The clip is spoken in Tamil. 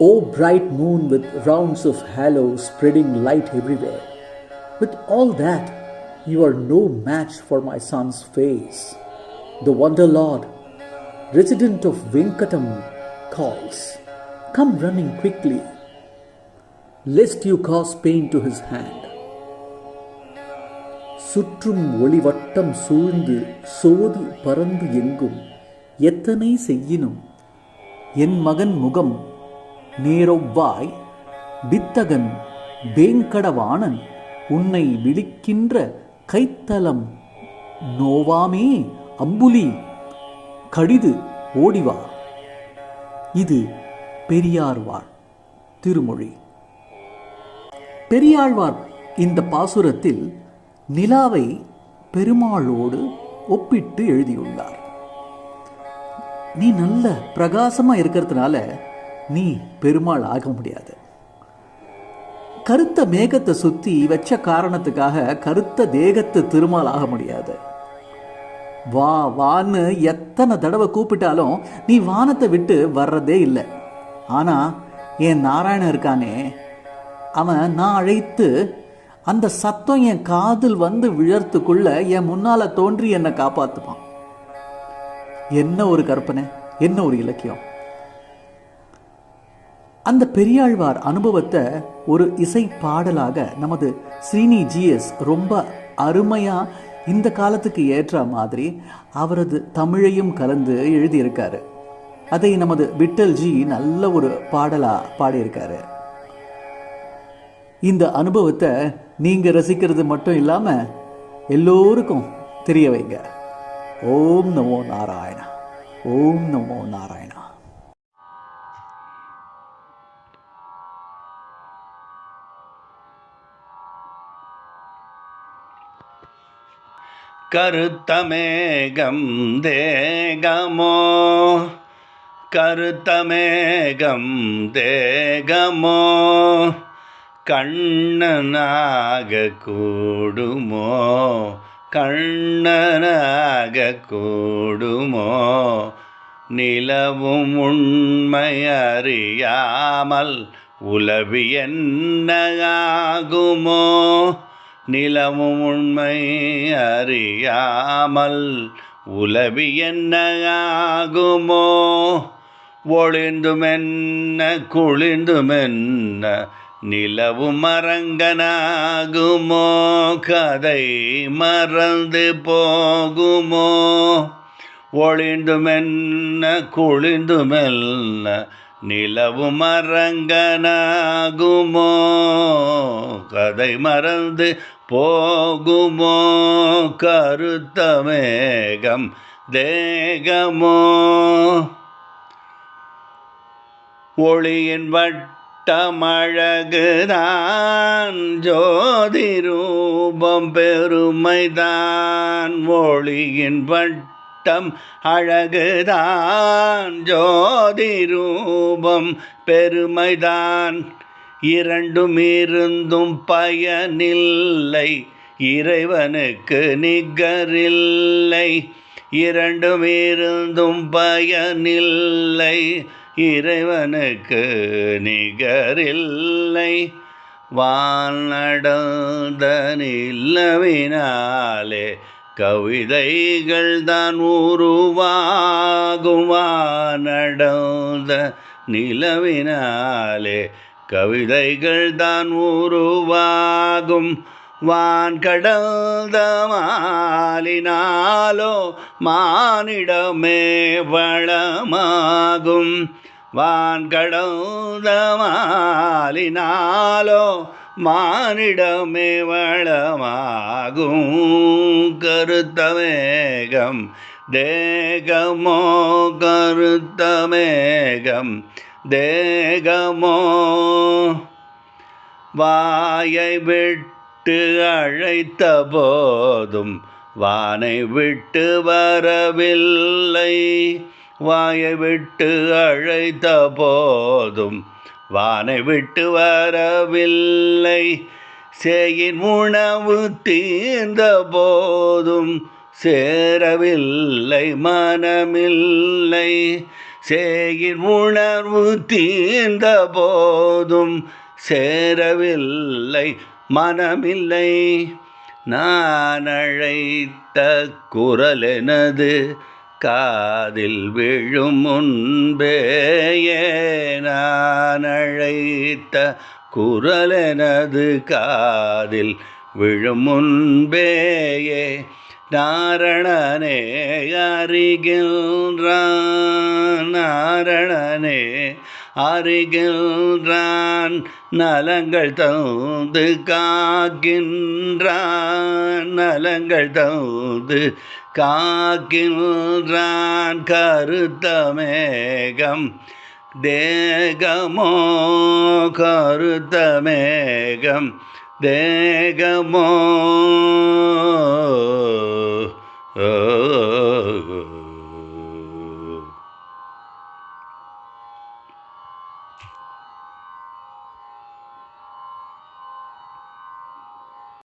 O bright moon with rounds of halo spreading light everywhere, with all that, you are no match for my son's face. The Wonder Lord, resident of Venkatam, calls, Come running quickly, lest you cause pain to his hand. சுற்றும் ஒளிவட்டம் சூழ்ந்து சோதி பறந்து எங்கும் எத்தனை செய்யினும் என் மகன் முகம் நேரொவ்வாய் வித்தகன் வேங்கடவாணன் உன்னை விழிக்கின்ற கைத்தலம் நோவாமே அம்புலி கடிது ஓடிவா. இது பெரியார்வார் திருமொழி. பெரியாழ்வார் இந்த பாசுரத்தில் நிலாவை பெருமாளோடு ஒப்பிட்டு எழுதியுள்ளார். நீ நல்ல பிரகாசமா இருக்கிறதுனால நீ பெருமாள் ஆக முடியாது. கருத்த மேகத்தை சுத்தி வச்ச காரணத்துக்காக கருத்த தேகத்தை திருமால் ஆக முடியாது. வா வான்னு எத்தனை தடவை கூப்பிட்டாலும் நீ வானத்தை விட்டு வர்றதே இல்லை. ஆனா என் நாராயணன் இருக்கானே அவன் நான் அழைத்து அந்த சத்தம் என் காதில் வந்து விழறதுக்குள்ள என் முன்னால தோன்றி என்னை காப்பாத்துப்பான் என்ன ஒரு கற்பனை என்ன ஒரு இலக்கியம். அந்த பெரியாழ்வார் அனுபவத்தை ஒரு இசை பாடலாக நமது ஸ்ரீனி ஜிஎஸ் ரொம்ப அருமையா இந்த காலத்துக்கு ஏற்ற மாதிரி அவரது தமிழையும் கலந்து எழுதியிருக்காரு. அதை நமது விட்டல் ஜி நல்ல ஒரு பாடலா பாடியிருக்காரு. இந்த அனுபவத்தை நீங்க ரசிக்கிறது மட்டும் இல்லாம எல்லோருக்கும் தெரிய வைங்க. ஓம் நமோ நாராயணா. ஓம் நமோ நாராயணா. கருத்தமேகம் தேகமோ? கருத்தமேகம் தேகமோ? கண்ணனாக கூடுமோ? கண்ணனாக கூடுமோ? நிலவும் உண்மை அறியாமல் உலவி ஆகுமோ? நிலமும் உண்மை அறியாமல் உலவி என்ன ஆகுமோ? ஒளிந்துமென்ன குளிந்துமென்ன நிலவும் மரங்கனாகுமோ கதை மறந்து போகுமோ? ஒளிந்துமென்ன குளிந்துமெல்ல நிலவு மரங்கனாகுமோ கதை மறந்து போகுமோ? கருத்த மேகம் தேகமோ? ஒளியின் வட்டமழகுதான் ஜோதி ரூபம் பெருமைதான். ஒளியின் வட்ட வட்டம் அழகுதான். ஜோதி ரூபம் பெருமைதான். இரண்டும் இருந்தும் பயனில்லை. இறைவனுக்கு நிகரில்லை. இரண்டும் இருந்தும் பயனில்லை. இறைவனுக்கு நிகரில்லை. வானடந்த நிலவினாலே கவிதைகள் தான் உருவாகும் வானடந்த நிலவினாலே கவிதைகள் தான் உருவாகும் வான் கடந்த மாலினாலோ மானிடமே வளமாகும். வான் கடந்த மாலினாலோ மானிடமே வளமாகும். கருத்தமேகம் தேகமோ கருத்தமேகம் தேகமோ வாயை விட்டு அழைத்த போதும் வானை விட்டு வரவில்லை. வாயை விட்டு அழைத்த போதும் வானை விட்டு வரவில்லை. சேயின் உணவு தீர்ந்த போதும் சேரவில்லை மனமில்லை. சேயின் உணர்வு தீர்ந்த போதும் சேரவில்லை மனமில்லை. நான் அழைத்த குரல் எனது காதில் விழும் முன்பேயே நான் அழைத்த குரலெனது காதில் விழும் முன்பேயே நாரணனே அறிகின்றான் நாரணனே அருகின்றான் நலங்கள் தந்து காக்கின்றான் நலங்கள் தந்து காக்கின்றான். கருத்தமேகம் தேகமோ கருத்தமேகம் தேகமோ.